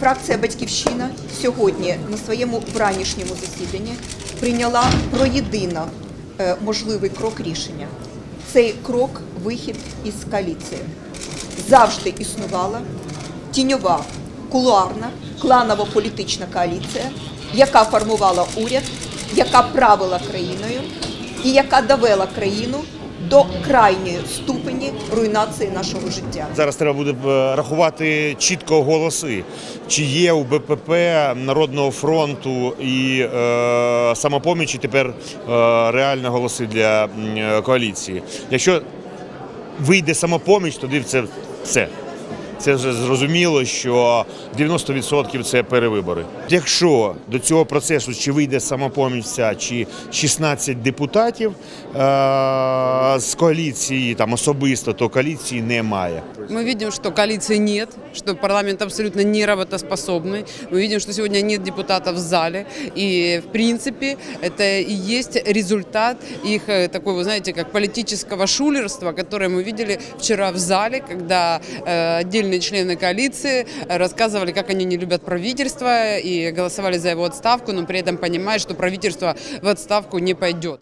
Фракція Батьківщина сьогодні на своєму вранішньому засіданні прийняла про єдино е, можливий крок рішення. Цей крок вихід із коаліції. Завжди існувала тіньова, кулуарна, кланово-політична коаліція, яка формувала уряд, яка правила країною і яка довела країну до крайньої ступені руйнації нашого життя. Зараз треба буде е, рахувати чітко голоси, чи є у БПП Народного фронту і е, самопомічі тепер е, реально голоси для е, коаліції. Якщо вийде самопоміч, тоді це все. Це вже зрозуміло, що 90% це перевибори. Якщо до цього процесу чи вийде самопоміця, чи 16 депутатів е- з коаліції там особисто, то коаліції немає. Мы видим, что коалиции нет, что парламент абсолютно не работоспособный. Мы видим, что сегодня нет депутатов в зале. И, в принципе, это и есть результат их э, такой, вы знаете, как политического шулерства, которое мы видели вчера в зале, когда э, отдельные члены коалиции рассказывали, как они не любят правительство и голосовали за его отставку, но при этом понимают, что правительство в отставку не пойдет.